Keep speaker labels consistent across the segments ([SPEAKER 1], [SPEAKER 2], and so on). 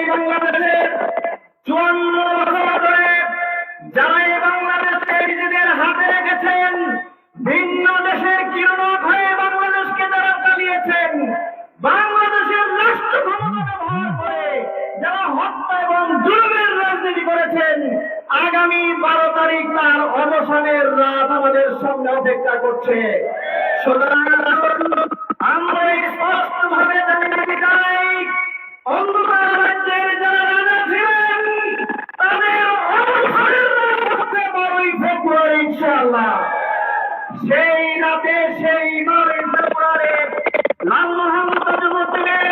[SPEAKER 1] এই বাংলাদেশে চুয়ান্ন বছর ধরে যারা এই বাংলাদেশকে নিজেদের হাতে রেখেছেন, ভিন্ন দেশের কিরণক হয়ে বাংলাদেশকে যারা চালিয়েছেন। বাংলাদেশের রাষ্ট্র ক্ষমতা ব্যবহার করে যারা হত্যা এবং জুলুমের রাজনীতি করেছেন, আগামী বারো তারিখ তার অবসানের রাত আমাদের সামনে অপেক্ষা করছে। সুতরাং সেই রাতে, সেই লাল মোহাম্মদ যুবতীদের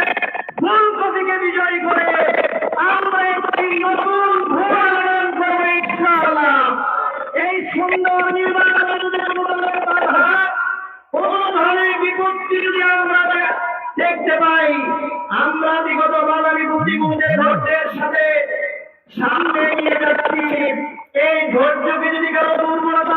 [SPEAKER 1] ফুলকপিকে বিজয় করে আমরা একটি নতুন ভূমিকা করব, ইনশাআল্লাহ। এই সুন্দর নির্বাচনে যদি কোন ধরনের বিপত্তি যদি আমরা দেখতে পাই, আমরা বিগত বাধা বিপত্তি গুণের ধৈর্যের সাথে সামনে নিয়ে যাচ্ছি। এই ধৈর্যকে যদি কারও দুর্বলতা